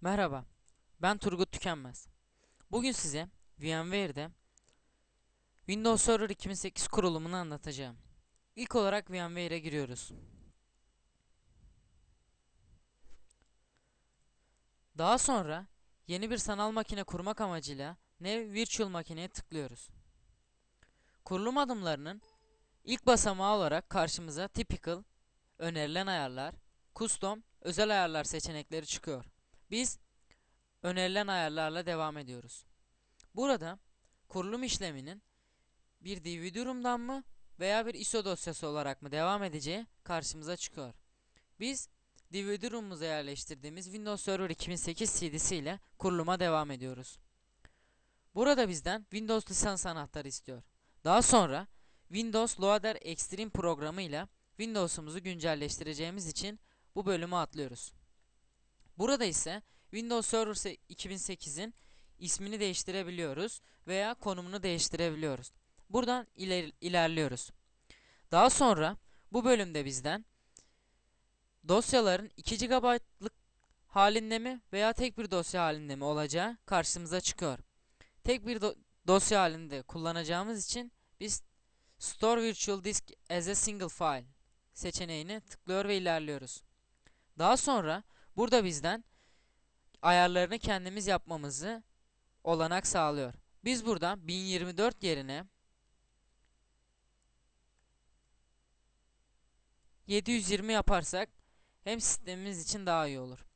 Merhaba, ben Turgut Tükenmez. Bugün size VMware'de Windows Server 2008 kurulumunu anlatacağım. İlk olarak VMware'e giriyoruz. Daha sonra yeni bir sanal makine kurmak amacıyla New Virtual Makine'ye tıklıyoruz. Kurulum adımlarının ilk basamağı olarak karşımıza Typical, önerilen ayarlar, Custom, özel ayarlar seçenekleri çıkıyor. Biz önerilen ayarlarla devam ediyoruz. Burada kurulum işleminin bir DVD-ROM'dan mı veya bir ISO dosyası olarak mı devam edeceği karşımıza çıkıyor. Biz DVD-ROM'umuza yerleştirdiğimiz Windows Server 2008 CD'si ile kuruluma devam ediyoruz. Burada bizden Windows lisans anahtarı istiyor. Daha sonra Windows Loader Extreme programı ile Windows'umuzu güncelleştireceğimiz için bu bölümü atlıyoruz. Burada ise Windows Server 2008'in ismini değiştirebiliyoruz veya konumunu değiştirebiliyoruz. Buradan iler ilerliyoruz. Daha sonra bu bölümde bizden dosyaların 2 GB'lık halinde mi veya tek bir dosya halinde mi olacağı karşımıza çıkıyor. Tek bir do dosya halinde kullanacağımız için biz Store Virtual Disk as a Single File seçeneğini tıklıyor ve ilerliyoruz. Daha sonra burada bizden ayarlarını kendimiz yapmamızı olanak sağlıyor. Biz buradan 1024 yerine 720 yaparsak hem sistemimiz için daha iyi olur.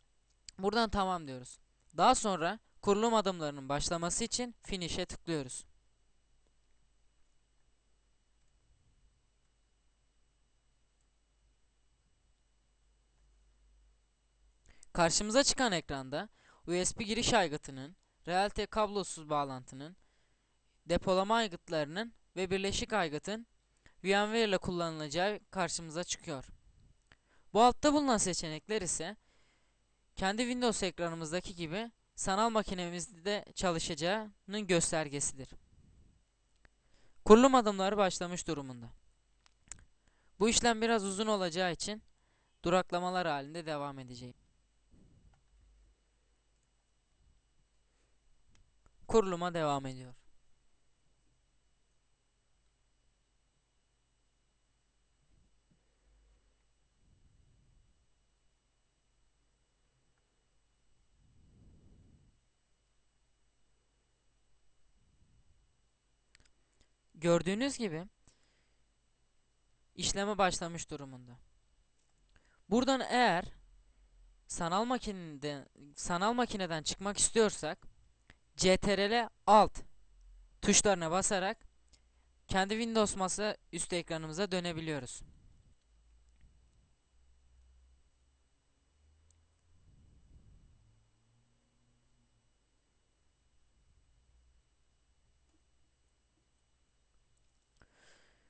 Buradan tamam diyoruz. Daha sonra kurulum adımlarının başlaması için finish'e tıklıyoruz. Karşımıza çıkan ekranda USB giriş aygıtının, Realtek kablosuz bağlantının, depolama aygıtlarının ve birleşik aygıtın VMware ile kullanılacağı karşımıza çıkıyor. Bu altta bulunan seçenekler ise kendi Windows ekranımızdaki gibi sanal makinemizde de çalışacağının göstergesidir. Kurulum adımları başlamış durumunda. Bu işlem biraz uzun olacağı için duraklamalar halinde devam edeceğim. Kuruluma devam ediyor. Gördüğünüz gibi işleme başlamış durumunda. Buradan eğer sanal makineden sanal makineden çıkmak istiyorsak CTRL Alt tuşlarına basarak kendi Windows masa üstü ekranımıza dönebiliyoruz.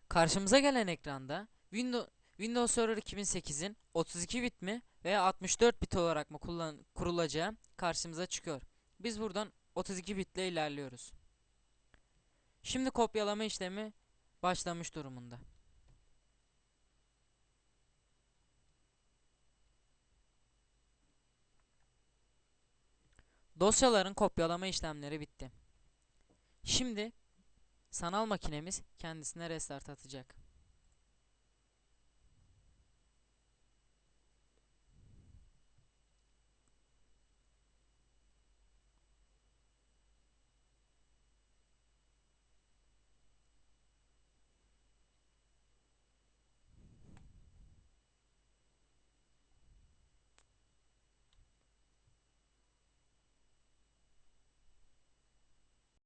Karşımıza gelen ekranda Windows, Windows Server 2008'in 32 bit mi veya 64 bit olarak mı kullan kurulacağı karşımıza çıkıyor. Biz buradan 32 bitle ilerliyoruz. Şimdi kopyalama işlemi başlamış durumunda. Dosyaların kopyalama işlemleri bitti. Şimdi sanal makinemiz kendisine restart atacak.